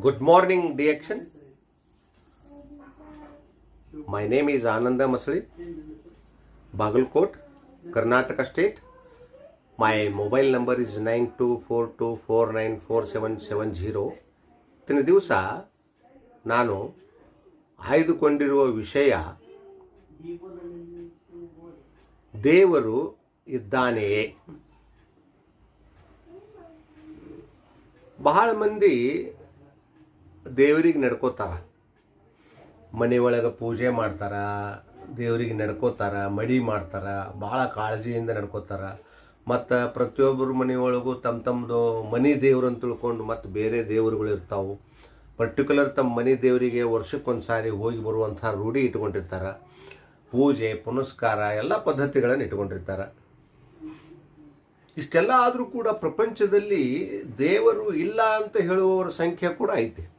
Good morning, Reaction. My name is Ananda Masli, Bagalkot, Karnataka State. My mobile number is 9242494770. ಇವತ್ತಿನ ದಿವಸ ನಾನು ಆಯ್ದುಕೊಂಡಿರುವ ವಿಷಯ ದೇವರು ಇದ್ದಾನೆಯೇ ಬಹಳ ಮಂದಿ ದೇವರಿಗೆ ನಡ್ಕೋತಾರ. ಒಳಗೆ ಪೂಜೆ ಮಾಡ್ತಾರ, ದೇವರಿಗೆ ನಡ್ಕೋತಾರ, ಮಡಿ ಮಾಡ್ತಾರ ಭಾಳ ಕಾಳಜಿಯಿಂದ ನಡ್ಕೋತಾರ. ಮತ್ತು ಪ್ರತಿಯೊಬ್ಬರ ಮನೆಯೊಳಗೂ ತಮ್ಮ ತಮ್ಮದು ಮನೆ ದೇವ್ರು ಅಂತ ತಿಳ್ಕೊಂಡು ಮತ್ತು ಬೇರೆ ದೇವರುಗಳು ಇರ್ತಾವೆ. ಪರ್ಟಿಕ್ಯುಲರ್ ತಮ್ಮ ಮನೆ ದೇವರಿಗೆ ವರ್ಷಕ್ಕೊಂದು ಸಾರಿ ಹೋಗಿ ಬರುವಂಥ ರೂಢಿ ಇಟ್ಕೊಂಡಿರ್ತಾರೆ. ಪೂಜೆ, ಪುನಸ್ಕಾರ ಎಲ್ಲ ಪದ್ಧತಿಗಳನ್ನು ಇಟ್ಕೊಂಡಿರ್ತಾರೆ. ಇಷ್ಟೆಲ್ಲ ಆದರೂ ಕೂಡ ಪ್ರಪಂಚದಲ್ಲಿ ದೇವರು ಇಲ್ಲ ಅಂತ ಹೇಳುವವರ ಸಂಖ್ಯೆ ಕೂಡ ಐತೆ.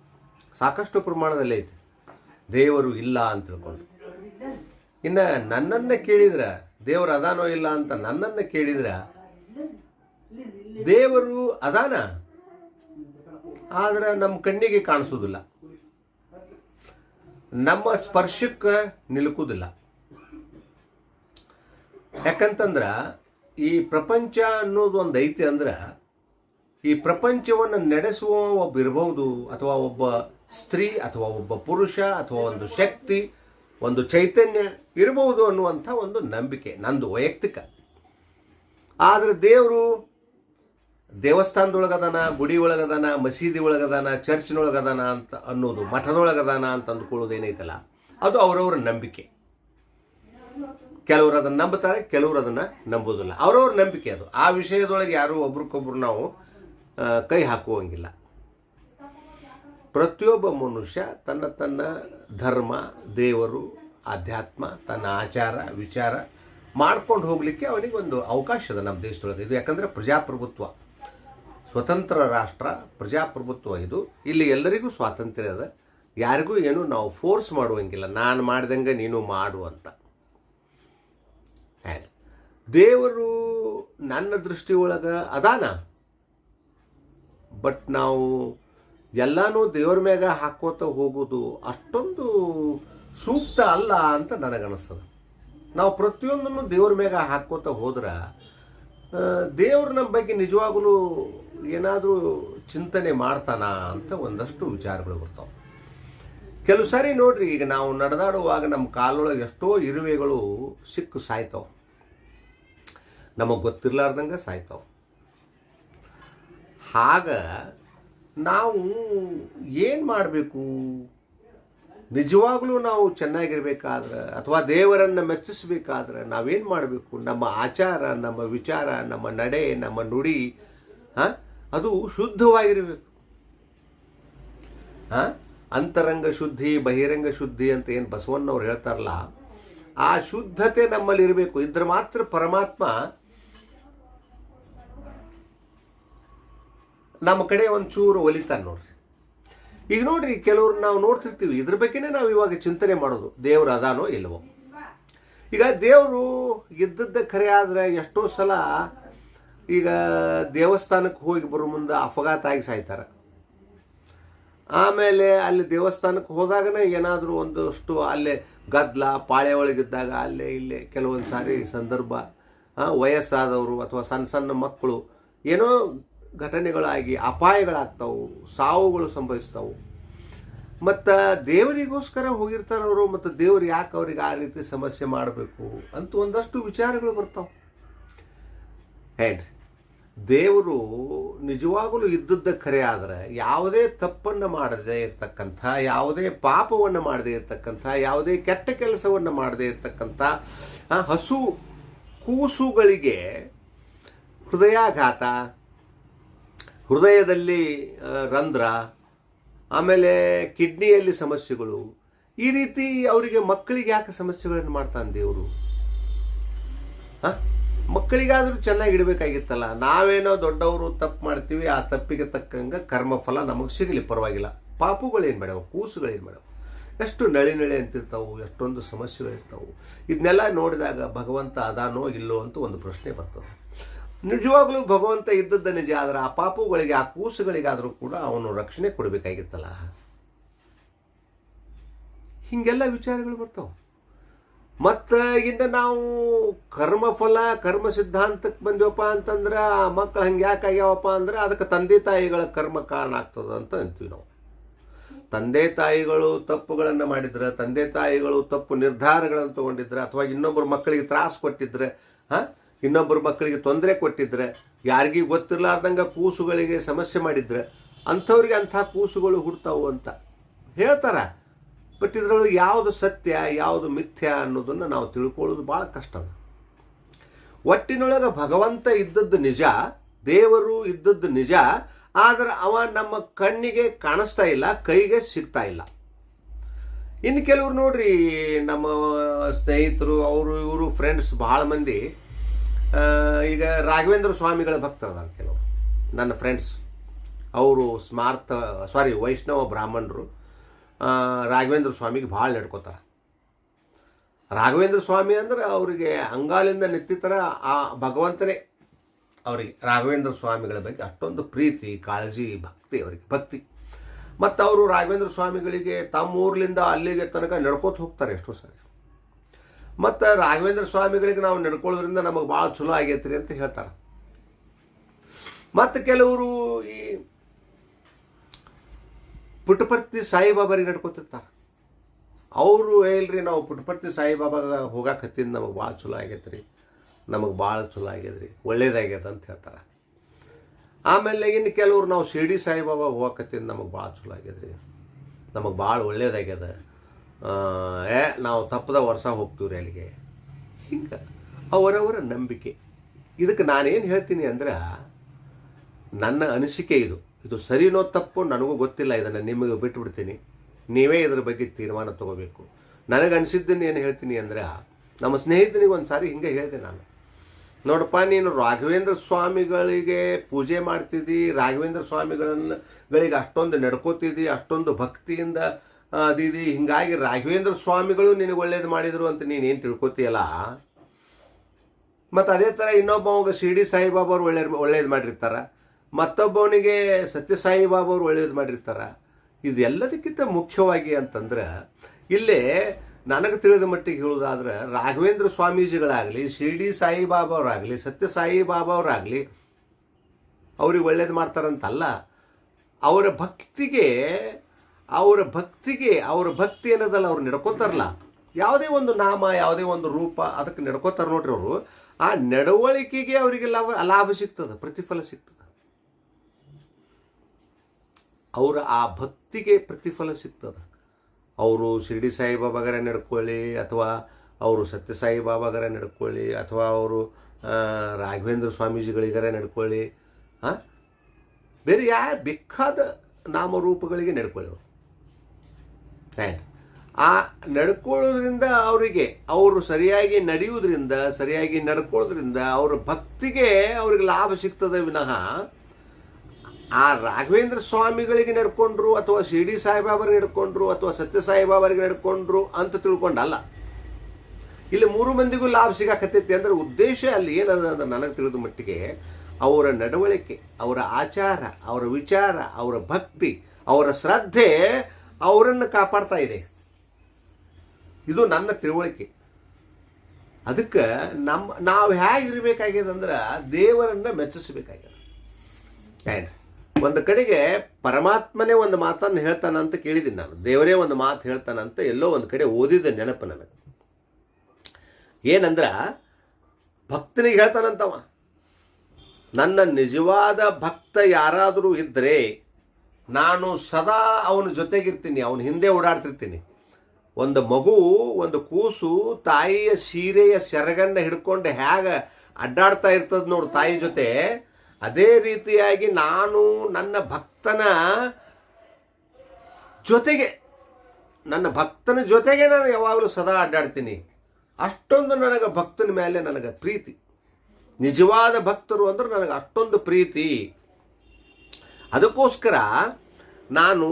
ಸಾಕಷ್ಟು ಪ್ರಮಾಣದಲ್ಲಿ ಐತೆ. ದೇವರು ಇಲ್ಲ ಅಂತ ತಿಳ್ಕೊಂಡು. ಇನ್ನು ನನ್ನನ್ನು ಕೇಳಿದ್ರೆ ದೇವರು ಅದಾನೋ ಇಲ್ಲ ಅಂತ ನನ್ನನ್ನು ಕೇಳಿದ್ರೆ ದೇವರು ಅದಾನ? ಆದ್ರೆ ನಮ್ಮ ಕಣ್ಣಿಗೆ ಕಾಣಿಸೋದಿಲ್ಲ. ನಮ್ಮ ಸ್ಪರ್ಶಕ್ಕೆ ನಿಲುಕುವುದಿಲ್ಲ ಯಾಕಂತಂದ್ರ ಈ ಪ್ರಪಂಚ ಅನ್ನೋದು ಒಂದು ಐತಿ ಅಂದ್ರೆ ಈ ಪ್ರಪಂಚವನ್ನು ನಡೆಸುವ ಒಬ್ಬ ಇರಬಹುದು ಅಥವಾ ಒಬ್ಬ ಸ್ತ್ರೀ ಅಥವಾ ಒಬ್ಬ ಪುರುಷ ಅಥವಾ ಒಂದು ಶಕ್ತಿ, ಒಂದು ಚೈತನ್ಯ ಇರಬಹುದು ಅನ್ನುವಂಥ ಒಂದು ನಂಬಿಕೆ, ನಂದು ವೈಯಕ್ತಿಕ. ಆದರೆ ದೇವರು ದೇವಸ್ಥಾನದೊಳಗದಾನ ಗುಡಿ ಒಳಗದಾನ ಮಸೀದಿ ಒಳಗದಾನ ಚರ್ಚ್ನೊಳಗದಾನ ಅಂತ ಅನ್ನೋದು, ಮಠದೊಳಗದಾನ ಅಂತ ಅಂದ್ಕೊಳ್ಳೋದು ಏನೈತಲ್ಲ, ಅದು ಅವರವರ ನಂಬಿಕೆ. ಕೆಲವರು ಅದನ್ನು ನಂಬುತ್ತಾರೆ, ಕೆಲವರು ಅದನ್ನು ನಂಬೋದಿಲ್ಲ ಅವರವ್ರ ನಂಬಿಕೆ ಅದು. ಆ ವಿಷಯದೊಳಗೆ ಯಾರೂ ಒಬ್ರಿಗೊಬ್ರು ನಾವು ಕೈ ಹಾಕುವಂಗಿಲ್ಲ. ಪ್ರತಿಯೊಬ್ಬ ಮನುಷ್ಯ ತನ್ನ ತನ್ನ ಧರ್ಮ, ದೇವರು ಆಧ್ಯಾತ್ಮ ತನ್ನ ಆಚಾರ, ವಿಚಾರ ಮಾಡ್ಕೊಂಡು ಹೋಗಲಿಕ್ಕೆ ಅವನಿಗೆ ಒಂದು ಅವಕಾಶ ಇದೆ ನಮ್ಮ ದೇಶದೊಳಗೆ. ಇದು ಯಾಕಂದರೆ ಪ್ರಜಾಪ್ರಭುತ್ವ. ಸ್ವತಂತ್ರ ರಾಷ್ಟ್ರ, ಪ್ರಜಾಪ್ರಭುತ್ವ ಇದು. ಇಲ್ಲಿ ಎಲ್ಲರಿಗೂ ಸ್ವಾತಂತ್ರ್ಯ ಅದ ಯಾರಿಗೂ ಏನು ನಾವು ಫೋರ್ಸ್ ಮಾಡುವಂಗಿಲ್ಲ. ನಾನು ಮಾಡ್ದಂಗೆ ನೀನು ಮಾಡು ಅಂತ. ದೇವರು ನನ್ನ ದೃಷ್ಟಿ ಒಳಗೆ ಅದಾನ. ಬಟ್ ನಾವು ಎಲ್ಲಾನು ದೇವ್ರ ಮ್ಯಾಗ ಹಾಕೋತ ಹೋಗೋದು ಅಷ್ಟೊಂದು ಸೂಕ್ತ ಅಲ್ಲ ಅಂತ ನನಗನ್ನಿಸ್ತದೆ ನಾವು ಪ್ರತಿಯೊಂದನ್ನು ದೇವ್ರ ಮ್ಯಾಗ ಹಾಕೋತ ಹೋದ್ರೆ ದೇವ್ರ ನಮ್ಮ ಬಗ್ಗೆ ನಿಜವಾಗಲೂ ಏನಾದರೂ ಚಿಂತನೆ ಮಾಡ್ತಾನ ಅಂತ ಒಂದಷ್ಟು ವಿಚಾರಗಳು ಬರ್ತಾವೆ. ಕೆಲವು ಸಾರಿ ನೋಡ್ರಿ, ಈಗ ನಾವು ನಡೆದಾಡುವಾಗ ನಮ್ಮ ಕಾಲೊಳಗೆ ಎಷ್ಟೋ ಇರುವೆಗಳು ಸಿಕ್ಕು ಸಾಯ್ತಾವ. ನಮಗೆ ಗೊತ್ತಿರ್ಲಾರ್ದಂಗೆ ಸಾಯ್ತಾವ. ಆಗ ನಾವು ಏನು ಮಾಡಬೇಕು? ನಿಜವಾಗ್ಲೂ ನಾವು ಚೆನ್ನಾಗಿರ್ಬೇಕಾದ್ರೆ, ಅಥವಾ ದೇವರನ್ನು ಮೆಚ್ಚಿಸ್ಬೇಕಾದ್ರೆ ನಾವೇನು ಮಾಡಬೇಕು? ನಮ್ಮ ಆಚಾರ, ನಮ್ಮ ವಿಚಾರ, ನಮ್ಮ ನಡೆ, ನಮ್ಮ ನುಡಿ, ಹಾಂ? ಅದು ಶುದ್ಧವಾಗಿರಬೇಕು. ಹಾಂ? ಅಂತರಂಗ ಶುದ್ಧಿ, ಬಹಿರಂಗ ಶುದ್ಧಿ ಅಂತ ಏನು ಬಸವಣ್ಣವ್ರು ಹೇಳ್ತಾರಲ್ಲ, ಆ ಶುದ್ಧತೆ ನಮ್ಮಲ್ಲಿ ಇರಬೇಕು ಇದ್ರೆ ಮಾತ್ರ ಪರಮಾತ್ಮ ನಮ್ಮ ಕಡೆ ಒಂಚೂರು ಒಲಿತಾನೆ ನೋಡ್ರಿ. ಈಗ ನೋಡ್ರಿ, ಕೆಲವ್ರು ನಾವು ನೋಡ್ತಿರ್ತೀವಿ. ಇದ್ರ ಬಗ್ಗೆನೇ ನಾವು ಇವಾಗ ಚಿಂತನೆ ಮಾಡೋದು. ದೇವ್ರು ಅದಾನೋ ಇಲ್ವೋ? ಈಗ ದೇವರು ಇದ್ದದ್ದ ಖರೆ ಆದ್ರೆ ಎಷ್ಟೋ ಸಲ ಈಗ ದೇವಸ್ಥಾನಕ್ಕೆ ಹೋಗಿ ಬರೋ ಮುಂದೆ ಅಪಘಾತ ಆಗಿ ಸಾಯ್ತಾರೆ. ಆಮೇಲೆ ಅಲ್ಲಿ ದೇವಸ್ಥಾನಕ್ಕೆ ಹೋದಾಗನೇ ಏನಾದರೂ ಒಂದಷ್ಟು ಅಲ್ಲೇ ಗದ್ದಲ ಪಾಳೆ ಒಳಗಿದ್ದಾಗ ಅಲ್ಲೇ ಇಲ್ಲೇ ಕೆಲವೊಂದು ಸಾರಿ ಸಂದರ್ಭ ವಯಸ್ಸಾದವರು ಅಥವಾ ಸಣ್ಣ ಸಣ್ಣ ಮಕ್ಕಳು ಏನೋ ಘಟನೆಗಳಾಗಿ ಅಪಾಯಗಳಾಗ್ತಾವು, ಸಾವುಗಳು ಸಂಭವಿಸ್ತಾವು. ಮತ್ತು ದೇವರಿಗೋಸ್ಕರ ಹೋಗಿರ್ತಾರವರು ಮತ್ತು ದೇವರು ಯಾಕೆ ಅವ್ರಿಗೆ ಆ ರೀತಿ ಸಮಸ್ಯೆ ಮಾಡಬೇಕು ಅಂತ ಒಂದಷ್ಟು ವಿಚಾರಗಳು ಬರ್ತಾವೆ. ಹೇಳ್ರಿ ದೇವರು ನಿಜವಾಗಲೂ ಇದ್ದದ್ದ ಖರೆ ಆದರೆ ಯಾವುದೇ ತಪ್ಪನ್ನು ಮಾಡದೇ ಇರತಕ್ಕಂಥ, ಯಾವುದೇ ಪಾಪವನ್ನು ಮಾಡದೇ ಇರತಕ್ಕಂಥ, ಯಾವುದೇ ಕೆಟ್ಟ ಕೆಲಸವನ್ನು ಮಾಡದೇ ಇರತಕ್ಕಂಥ ಹಸು, ಕೂಸುಗಳಿಗೆ ಹೃದಯಾಘಾತ ಹೃದಯದಲ್ಲಿ ರಂಧ್ರ, ಆಮೇಲೆ ಕಿಡ್ನಿಯಲ್ಲಿ ಸಮಸ್ಯೆಗಳು. ಈ ರೀತಿ ಅವರಿಗೆ ಮಕ್ಕಳಿಗೆ ಯಾಕೆ ಸಮಸ್ಯೆಗಳನ್ನು ಮಾಡ್ತಾನೆ ದೇವರು? ಆ? ಮಕ್ಕಳಿಗಾದರೂ ಚೆನ್ನಾಗಿ ಇಡಬೇಕಾಗಿತ್ತಲ್ಲ. ನಾವೇನೋ ದೊಡ್ಡವರು ತಪ್ಪು ಮಾಡ್ತೀವಿ, ಆ ತಪ್ಪಿಗೆ ತಕ್ಕಂಗೆ ಕರ್ಮಫಲ ನಮಗೆ ಸಿಗಲಿ, ಪರವಾಗಿಲ್ಲ. ಪಾಪುಗಳೇನು ಮಾಡ್ಯಾವ ಕೂಸುಗಳೇನು ಮಾಡ್ಯಾವ ಎಷ್ಟು ನಳಿ ನಳಿ ಅಂತಿರ್ತಾವು, ಎಷ್ಟೊಂದು ಸಮಸ್ಯೆಗಳಿರ್ತಾವೆ. ಇದನ್ನೆಲ್ಲ ನೋಡಿದಾಗ ಭಗವಂತ ಅದಾನೋ ಇಲ್ಲೋ ಅಂತ ಒಂದು ಪ್ರಶ್ನೆ ಬರ್ತದೆ. ನಿಜವಾಗ್ಲೂ ಭಗವಂತ ಇದ್ದದ್ದ ನಿಜ, ಆದ್ರೆ ಆ ಪಾಪುಗಳಿಗೆ, ಆ ಕೂಸುಗಳಿಗಾದರೂ ಕೂಡ ಅವನು ರಕ್ಷಣೆ ಕೊಡಬೇಕಾಗಿತ್ತಲ್ಲ. ಹಿಂಗೆಲ್ಲ ವಿಚಾರಗಳು ಬರ್ತಾವೆ. ಮತ್ತು ಇನ್ನು ನಾವು ಕರ್ಮಫಲ ಕರ್ಮ ಸಿದ್ಧಾಂತಕ್ಕೆ ಬಂದ್ವಪ್ಪ ಅಂತಂದ್ರೆ, ಆ ಮಕ್ಕಳು ಹಂಗೆ ಯಾಕೆ ಆಗ್ಯಾವಪ್ಪ ಅಂದ್ರೆ, ಅದಕ್ಕೆ ತಂದೆ ತಾಯಿಗಳ ಕರ್ಮ ಕಾರಣ ಆಗ್ತದೆ ಅಂತ ಅಂತೀವಿ ನಾವು. ತಂದೆ ತಾಯಿಗಳು ತಪ್ಪುಗಳನ್ನು ಮಾಡಿದ್ರೆ, ತಂದೆ ತಾಯಿಗಳು ತಪ್ಪು ನಿರ್ಧಾರಗಳನ್ನು ತಗೊಂಡಿದ್ರೆ, ಅಥವಾ ಇನ್ನೊಬ್ಬರು ಮಕ್ಕಳಿಗೆ ತ್ರಾಸು ಕೊಟ್ಟಿದ್ರೆ, ಹಾಂ? ಇನ್ನೊಬ್ಬರು ಮಕ್ಕಳಿಗೆ ತೊಂದರೆ ಕೊಟ್ಟಿದ್ರೆ, ಯಾರಿಗೂ ಗೊತ್ತಿರ್ಲಾರ್ದಂಗೆ ಕೂಸುಗಳಿಗೆ ಸಮಸ್ಯೆ ಮಾಡಿದ್ರೆ, ಅಂಥವ್ರಿಗೆ ಅಂಥ ಕೂಸುಗಳು ಹುಡ್ತಾವು ಅಂತ ಹೇಳ್ತಾರ. ಬಟ್ ಇದರೊಳಗೆ ಯಾವುದು ಸತ್ಯ, ಯಾವುದು ಮಿಥ್ಯ ಅನ್ನೋದನ್ನು ನಾವು ತಿಳ್ಕೊಳ್ಳೋದು ಭಾಳ ಕಷ್ಟ ಅದ. ಒಟ್ಟಿನೊಳಗೆ ಭಗವಂತ ಇದ್ದದ್ದು ನಿಜ, ದೇವರು ಇದ್ದದ್ದು ನಿಜ, ಆದರೆ ಅವ ನಮ್ಮ ಕಣ್ಣಿಗೆ ಕಾಣಿಸ್ತಾ ಇಲ್ಲ, ಕೈಗೆ ಸಿಗ್ತಾ ಇಲ್ಲ. ಇನ್ನು ಕೆಲವ್ರು ನೋಡ್ರಿ, ನಮ್ಮ ಸ್ನೇಹಿತರು, ಅವರು ಇವರು ಫ್ರೆಂಡ್ಸ್ ಭಾಳ ಮಂದಿ ಈಗ ರಾಘವೇಂದ್ರ ಸ್ವಾಮಿಗಳ ಭಕ್ತರದಾರ ಕೆಲವರು, ನನ್ನ ಫ್ರೆಂಡ್ಸ್ ಅವರು ಸ್ಮಾರ್ಥ ಸಾರಿ ವೈಷ್ಣವ ಬ್ರಾಹ್ಮಣರು. ರಾಘವೇಂದ್ರ ಸ್ವಾಮಿಗೆ ಭಾಳ ನಡ್ಕೋತಾರೆ. ರಾಘವೇಂದ್ರ ಸ್ವಾಮಿ ಅಂದ್ರೆ ಅವರಿಗೆ ಅಂಗಾಲಿಂದ ನೆತ್ತಿತರ ಆ ಭಗವಂತನೇ. ಅವರಿಗೆ ರಾಘವೇಂದ್ರ ಸ್ವಾಮಿಗಳ ಬಗ್ಗೆ ಅಷ್ಟೊಂದು ಪ್ರೀತಿ, ಕಾಳಜಿ, ಭಕ್ತಿ ಅವರಿಗೆ, ಭಕ್ತಿ. ಮತ್ತು ಅವರು ರಾಘವೇಂದ್ರ ಸ್ವಾಮಿಗಳಿಗೆ ತಮ್ಮ ಊರ್ಲಿಂದ ಅಲ್ಲಿಗೆ ತನಕ ನಡ್ಕೋತ ಹೋಗ್ತಾರೆ ಎಷ್ಟೋ ಸಾರಿ. ಮತ್ತು ರಾಘವೇಂದ್ರ ಸ್ವಾಮಿಗಳಿಗೆ ನಾವು ನಡ್ಕೊಳ್ಳೋದ್ರಿಂದ ನಮಗೆ ಭಾಳ ಚಲೋ ಆಗೈತ್ರಿ ಅಂತ ಹೇಳ್ತಾರೆ. ಮತ್ತು ಕೆಲವರು ಈ ಪುಟ್ಟಪರ್ತಿ ಸಾಯಿಬಾಬರಿಗೆ ನಡ್ಕೊತಿರ್ತಾರೆ. ಅವರು ಹೇಳ್ರಿ ನಾವು ಪುಟ್ಟಪರ್ತಿ ಸಾಯಿಬಾಬಾಗ ಹೋಗಾಕತ್ತಿಂದ ನಮಗೆ ಭಾಳ ಚಲೋ ಆಗೈತೆ ರೀ ನಮಗೆ ಭಾಳ ಚಲೋ ಆಗ್ಯದ್ರಿ ಒಳ್ಳೇದಾಗ್ಯದ ಅಂತ ಹೇಳ್ತಾರೆ. ಆಮೇಲೆ ಇನ್ನು ಕೆಲವರು ನಾವು ಶಿರ್ಡಿ ಸಾಯಿಬಾಬಾ ಹೋಗಾಕತ್ತೀನಿ ನಮಗೆ ಭಾಳ ಚಲೋ ಆಗ್ಯದ್ರಿ ನಮಗೆ ಭಾಳ ಒಳ್ಳೇದಾಗ್ಯದ. ಏ, ನಾವು ತಪ್ಪದ ವರ್ಷ ಹೋಗ್ತೀವ್ರಿ ಅಲ್ಲಿಗೆ. ಹಿಂಗೆ ಅವರವರ ನಂಬಿಕೆ. ಇದಕ್ಕೆ ನಾನೇನು ಹೇಳ್ತೀನಿ ಅಂದ್ರೆ, ನನ್ನ ಅನಿಸಿಕೆ ಇದು. ಇದು ಸರಿನೋ ತಪ್ಪು ನನಗೂ ಗೊತ್ತಿಲ್ಲ, ಇದನ್ನು ನಿಮಗೆ ಬಿಟ್ಬಿಡ್ತೀನಿ. ನೀವೇ ಇದ್ರ ಬಗ್ಗೆ ತೀರ್ಮಾನ ತಗೋಬೇಕು. ನನಗೆ ಅನಿಸಿದ್ದನ್ನು ಏನು ಹೇಳ್ತೀನಿ ಅಂದ್ರೆ, ನಮ್ಮ ಸ್ನೇಹಿತನಿಗೆ ಒಂದು ಸಾರಿ ಹಿಂಗೆ ಹೇಳಿದೆ ನಾನು. ನೋಡಪ್ಪ, ನೀನು ರಾಘವೇಂದ್ರ ಸ್ವಾಮಿಗಳಿಗೆ ಪೂಜೆ ಮಾಡ್ತಿದ್ದಿ, ರಾಘವೇಂದ್ರ ಸ್ವಾಮಿಗಳನ್ನ, ಗಳಿಗೆ ಅಷ್ಟೊಂದು ನಡ್ಕೋತಿದ್ದಿ, ಅಷ್ಟೊಂದು ಭಕ್ತಿಯಿಂದ ಆ, ಅದಿದಿ ಹಿಂಗಾಗಿ ರಾಘವೇಂದ್ರ ಸ್ವಾಮಿಗಳು ನಿನಗೆ ಒಳ್ಳೇದು ಮಾಡಿದ್ರು ಅಂತ ನೀನೇನು ತಿಳ್ಕೊತೀಯಲ್ಲ? ಮತ್ತು ಅದೇ ಥರ ಇನ್ನೊಬ್ಬವಾಗ ಶಿರ್ಡಿ ಸಾಯಿಬಾಬಾ ಅವ್ರು ಒಳ್ಳೆ ಒಳ್ಳೇದು ಮಾಡಿರ್ತಾರ. ಮತ್ತೊಬ್ಬವನಿಗೆ ಸತ್ಯಸಾಯಿ ಬಾಬಾ ಅವ್ರು ಒಳ್ಳೇದು ಮಾಡಿರ್ತಾರ. ಇದೆಲ್ಲದಕ್ಕಿಂತ ಮುಖ್ಯವಾಗಿ ಅಂತಂದ್ರೆ ಇಲ್ಲೇ ನನಗೆ ತಿಳಿದ ಮಟ್ಟಿಗೆ ಹೇಳೋದಾದ್ರೆ ರಾಘವೇಂದ್ರ ಸ್ವಾಮೀಜಿಗಳಾಗಲಿ ಶಿರ್ಡಿ ಸಾಯಿಬಾಬಾ ಅವರಾಗಲಿ ಸತ್ಯಸಾಯಿ ಬಾಬಾ ಅವರಾಗಲಿ ಅವ್ರಿಗೆ ಒಳ್ಳೇದು ಮಾಡ್ತಾರಂತಲ್ಲ ಅವರ ಭಕ್ತಿಗೆ ಅವರ ಭಕ್ತಿಗೆ, ಅವರ ಭಕ್ತಿ ಏನದಲ್ಲ ಅವ್ರು ನಡ್ಕೋತಾರಲ್ಲ. ಯಾವುದೇ ಒಂದು ನಾಮ, ಯಾವುದೇ ಒಂದು ರೂಪ ಅದಕ್ಕೆ ನಡ್ಕೋತಾರ ನೋಡ್ರಿ ಅವರು. ಆ ನಡವಳಿಕೆಗೆ ಅವರಿಗೆ ಲಾಭ ಲಾಭ ಸಿಗ್ತದೆ, ಪ್ರತಿಫಲ ಸಿಗ್ತದೆ. ಅವರ ಆ ಭಕ್ತಿಗೆ ಪ್ರತಿಫಲ ಸಿಗ್ತದೆ. ಅವರು ಶಿರ್ಡಿ ಸಾಯಿಬಾಬಾಗರ ನಡ್ಕೊಳ್ಳಿ, ಅಥವಾ ಅವರು ಸತ್ಯಸಾಯಿ ಬಾಬಾಗರ ನಡ್ಕೊಳ್ಳಿ, ಅಥವಾ ಅವರು ರಾಘವೇಂದ್ರ ಸ್ವಾಮೀಜಿಗಳಿಗರ ನಡ್ಕೊಳ್ಳಿ ಹಾಂ ಬೇರೆ ಯಾರು ಬೇಕಾದ ನಾಮರೂಪಗಳಿಗೆ ನಡ್ಕೊಳ್ಳಿ ಅವರು. ಆ ನಡ್ಕೊಳ್ಳೋದ್ರಿಂದ ಅವರಿಗೆ, ಅವರು ಸರಿಯಾಗಿ ನಡೆಯುವುದರಿಂದ, ಸರಿಯಾಗಿ ನಡ್ಕೊಳ್ಳೋದ್ರಿಂದ ಅವರ ಭಕ್ತಿಗೆ ಅವ್ರಿಗೆ ಲಾಭ ಸಿಗ್ತದೆ ವಿನಃ, ಆ ರಾಘವೇಂದ್ರ ಸ್ವಾಮಿಗಳಿಗೆ ನಡ್ಕೊಂಡ್ರು ಅಥವಾ ಶಿರ್ಡಿ ಸಾಯಿಬಾಬರಿಗೆ ನಡ್ಕೊಂಡ್ರು ಅಥವಾ ಸತ್ಯ ಸಾಯಿಬಾಬರಿಗೆ ನಡ್ಕೊಂಡ್ರು ಅಂತ ತಿಳ್ಕೊಂಡಲ್ಲ. ಇಲ್ಲಿ ಮೂರು ಮಂದಿಗೂ ಲಾಭ ಸಿಗಾಕತ್ತೈತಿ ಅಂದ್ರೆ ಉದ್ದೇಶ ಅಲ್ಲಿ ಏನದ ನನಗೆ ತಿಳಿದ ಮಟ್ಟಿಗೆ ಅವರ ನಡವಳಿಕೆ, ಅವರ ಆಚಾರ, ಅವರ ವಿಚಾರ, ಅವರ ಭಕ್ತಿ, ಅವರ ಶ್ರದ್ಧೆ ಅವರನ್ನು ಕಾಪಾಡ್ತಾ ಇದೆ. ಇದು ನನ್ನ ತಿಳುವಳಿಕೆ. ಅದಕ್ಕೆ ನಮ್ಮ ನಾವು ಹೇಗಿರ್ಬೇಕಾಗ್ಯದ ಅಂದ್ರೆ ದೇವರನ್ನ ಮೆಚ್ಚಿಸಬೇಕಾಗ್ಯದ. ಒಂದು ಕಡೆಗೆ ಪರಮಾತ್ಮನೇ ಒಂದು ಮಾತನ್ನು ಹೇಳ್ತಾನಂತ ಕೇಳಿದ್ದೀನಿ ನಾನು. ದೇವರೇ ಒಂದು ಮಾತು ಹೇಳ್ತಾನಂತ ಎಲ್ಲೋ ಒಂದು ಕಡೆ ಓದಿದ ನೆನಪು ನನಗೆ. ಏನಂದ್ರೆ, ಭಕ್ತನಿಗೆ ಹೇಳ್ತಾನಂತವ. ನನ್ನ ನಿಜವಾದ ಭಕ್ತ ಯಾರಾದರೂ ಇದ್ದರೆ ನಾನು ಸದಾ ಅವನ ಜೊತೆಗಿರ್ತೀನಿ, ಅವನ ಹಿಂದೆ ಓಡಾಡ್ತಿರ್ತೀನಿ. ಒಂದು ಮಗು, ಒಂದು ಕೂಸು ತಾಯಿಯ ಸೀರೆಯ ಸೆರಗನ್ನ ಹಿಡ್ಕೊಂಡು ಹೇಗ ಅಡ್ಡಾಡ್ತಾ ಇರ್ತದ ನೋಡು ತಾಯಿ ಜೊತೆ. ಅದೇ ರೀತಿಯಾಗಿ ನಾನು ನನ್ನ ಭಕ್ತನ ಜೊತೆಗೆ, ನನ್ನ ಭಕ್ತನ ಜೊತೆಗೆ ನಾನು ಯಾವಾಗಲೂ ಸದಾ ಅಡ್ಡಾಡ್ತೀನಿ. ಅಷ್ಟೊಂದು ನನಗೆ ಭಕ್ತನ ಮೇಲೆ ನನಗೆ ಪ್ರೀತಿ. ನಿಜವಾದ ಭಕ್ತರು ಅಂದ್ರೆ ನನಗೆ ಅಷ್ಟೊಂದು ಪ್ರೀತಿ. ಅದಕ್ಕೋಸ್ಕರ ನಾನು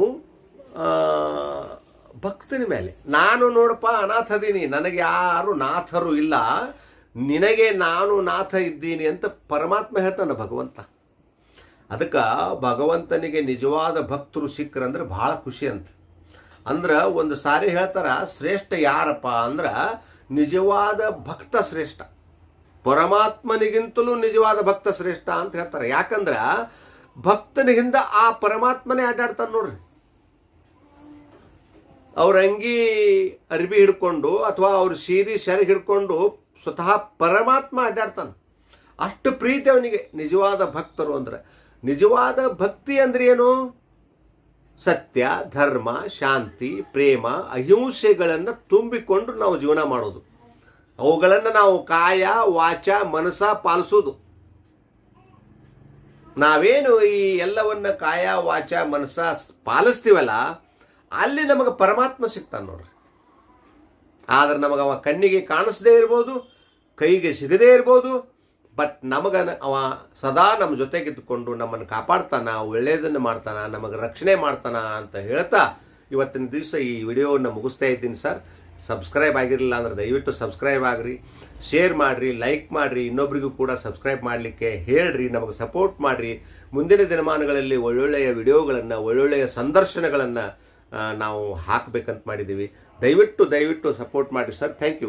ಭಕ್ತನ ಮೇಲೆ, ನಾನು ನೋಡಪ್ಪ ಅನಾಥದೀನಿ ನನಗೆ ಯಾರು ನಾಥರು ಇಲ್ಲ, ನಿನಗೆ ನಾನು ನಾಥ ಇದ್ದೀನಿ ಅಂತ ಪರಮಾತ್ಮ ಹೇಳ್ತಾನೆ ಭಗವಂತ. ಅದಕ್ಕೆ ಭಗವಂತನಿಗೆ ನಿಜವಾದ ಭಕ್ತರು ಸಿಕ್ಕರಂದ್ರೆ ಭಾಳ ಖುಷಿ ಅಂತ. ಅಂದ್ರೆ ಒಂದು ಸಾರಿ ಹೇಳ್ತಾರ, ಶ್ರೇಷ್ಠ ಯಾರಪ್ಪ ಅಂದ್ರೆ ನಿಜವಾದ ಭಕ್ತ ಶ್ರೇಷ್ಠ. ಪರಮಾತ್ಮನಿಗಿಂತಲೂ ನಿಜವಾದ ಭಕ್ತ ಶ್ರೇಷ್ಠ ಅಂತ ಹೇಳ್ತಾರೆ. ಯಾಕಂದ್ರೆ ಭಕ್ತನಿಗಿಂದ ಆ ಪರಮಾತ್ಮನೇ ಆಟಾಡ್ತಾನೆ ನೋಡ್ರಿ. ಅವ್ರ ಅಂಗಿ ಅರಿಬಿ ಹಿಡ್ಕೊಂಡು ಅಥವಾ ಅವ್ರ ಸೀರೆ ಸೆರಗ್ ಹಿಡ್ಕೊಂಡು ಸ್ವತಃ ಪರಮಾತ್ಮ ಅಡ್ಡಾಡ್ತಾನೆ ಅಷ್ಟು ಪ್ರೀತಿ ಅವನಿಗೆ. ನಿಜವಾದ ಭಕ್ತರು ಅಂದರೆ. ನಿಜವಾದ ಭಕ್ತಿ ಅಂದ್ರೆ ಏನು? ಸತ್ಯ, ಧರ್ಮ, ಶಾಂತಿ, ಪ್ರೇಮ, ಅಹಿಂಸೆಗಳನ್ನು ತುಂಬಿಕೊಂಡು ನಾವು ಜೀವನ ಮಾಡೋದು. ಅವುಗಳನ್ನು ನಾವು ಕಾಯ, ವಾಚ ಮನಸ ಪಾಲಿಸೋದು. ನಾವೇನು ಈ ಎಲ್ಲವನ್ನ ಕಾಯ ವಾಚ ಮನಸ ಪಾಲಿಸ್ತೀವಲ್ಲ, ಅಲ್ಲಿ ನಮಗೆ ಪರಮಾತ್ಮ ಸಿಗ್ತಾನೆ ನೋಡ್ರಿ. ಆದ್ರೆ ನಮಗೆ ಅವ ಕಣ್ಣಿಗೆ ಕಾಣಿಸದೇ ಇರ್ಬೋದು, ಕೈಗೆ ಸಿಗದೇ ಇರ್ಬೋದು, ಬಟ್ ನಮಗ ಅವ ಸದಾ ನಮ್ಮ ಜೊತೆಗಿದ್ದುಕೊಂಡು ನಮ್ಮನ್ನು ಕಾಪಾಡ್ತಾನ ಒಳ್ಳೆಯದನ್ನು ಮಾಡ್ತಾನ, ನಮಗೆ ರಕ್ಷಣೆ ಮಾಡ್ತಾನ ಅಂತ ಹೇಳ್ತಾ ಇವತ್ತಿನ ದಿವಸ ಈ ವಿಡಿಯೋವನ್ನು ಮುಗಿಸ್ತಾ ಇದ್ದೀನಿ ಸರ್. ಸಬ್ಸ್ಕ್ರೈಬ್ ಆಗಿರಲಿಲ್ಲ ಅಂದ್ರೆ ದಯವಿಟ್ಟು ಸಬ್ಸ್ಕ್ರೈಬ್ ಆಗ್ರಿ, ಶೇರ್ ಮಾಡಿರಿ, ಲೈಕ್ ಮಾಡಿರಿ, ಇನ್ನೊಬ್ರಿಗೂ ಕೂಡ ಸಬ್ಸ್ಕ್ರೈಬ್ ಮಾಡಲಿಕ್ಕೆ ಹೇಳ್ರಿ, ನಮಗೆ ಸಪೋರ್ಟ್ ಮಾಡಿರಿ. ಮುಂದಿನ ದಿನಮಾನಗಳಲ್ಲಿ ಒಳ್ಳೊಳ್ಳೆಯ ವಿಡಿಯೋಗಳನ್ನು, ಒಳ್ಳೊಳ್ಳೆಯ ಸಂದರ್ಶನಗಳನ್ನು ನಾವು ಹಾಕಬೇಕಂತ ಮಾಡಿದ್ದೀವಿ. ದಯವಿಟ್ಟು ದಯವಿಟ್ಟು ಸಪೋರ್ಟ್ ಮಾಡಿ ಸರ್. Thank you